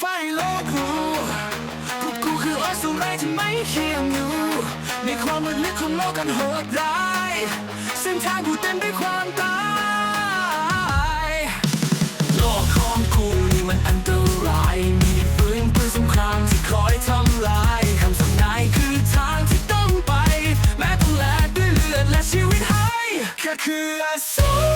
ไฟโลกกูพวกกูคืออสูรายที่ไม่เคียงอยู่ ในความมืดลึกของโลกกันโหดร้ายเส้นทางกูเต็มด้วยความตาย โลกของกูนี่มันอันตราย มีปืนปืนสงครามที่คอยทำลายคำสั่งนายคือทางที่ต้องไป แม้ต้องแลกด้วยเลือดและชีวิตให้แค่คืออสูร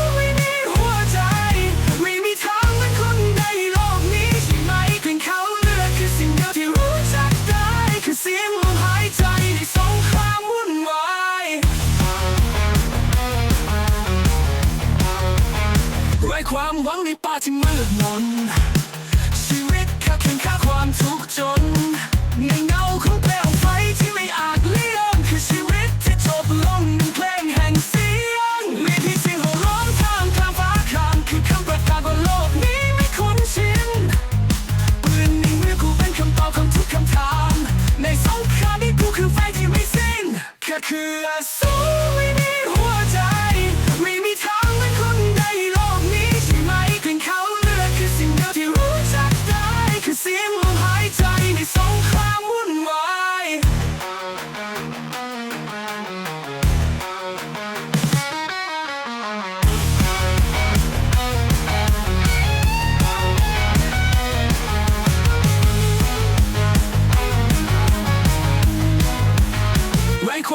ความหวังในป่าที่มืดมน ชีวิตแค่เพียงค่าความทุกข์จน ในเงาของเปลวไฟที่ไม่อาจเลี่ยงคือชีวิตที่จบลงในเพลงแห่งเสียง มีเพียงเสียงโห่ร้องทามกลางฟ้าครามคือคำประกาศว่าโลกนี้ไม่คุ้นชินปืนในมือกูเป็นคำตอบของทุกคำถาม ในสงครามนี้กูคือไฟที่ไม่สิ้นแค่คืออสูร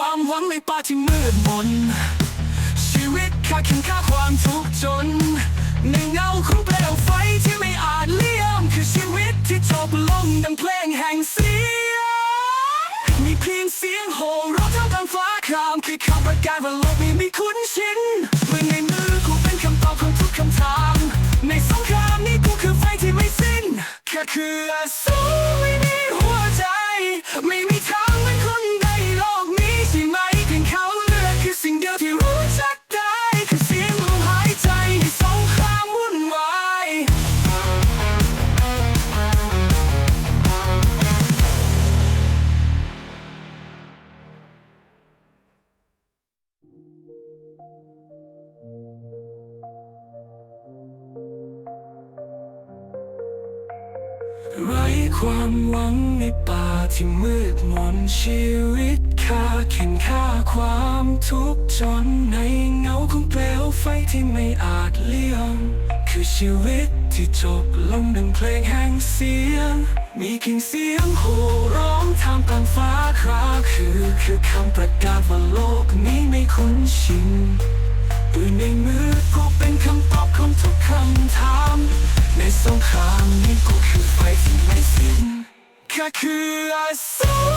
ความหวังในป่าที่มืดมน ชีวิตขาดเข็นค่าความทุกข์จน ในเงาของเปลวไฟที่ไม่อาจเลี่ยม คือชีวิตที่จบลงดังเพลงแห่งเสียงมีเพียงเสียงโห่ร้องท่ามกลางฟ้าครามคือคำประกาศว่าโลกนี้ไม่คุ้นชินเมื่อในมือกูเป็นคำตอบของทุกคำถาม ในสงครามนี้กูคือไฟที่ไม่สิ้นแค่คือ ไร้ความหวังในป่าที่มืดมนชีวิตค่าเข็นค่าความทุกข์จนในเงาของเปลวไฟที่ไม่อาจเลี่ยง คือชีวิตที่จบลงดังเพลงแห่งเสียง มีเพียงเสียงโห่ร้องทามกลางฟ้าคราคือคือคำประกาศว่าโลกนี้ไม่คุ้นชินปืนในมือกูเป็นคำตอบของทุกคำถาม สงครามนี้กูคือไฟที่ไม่สิ้นแค่คืออสูร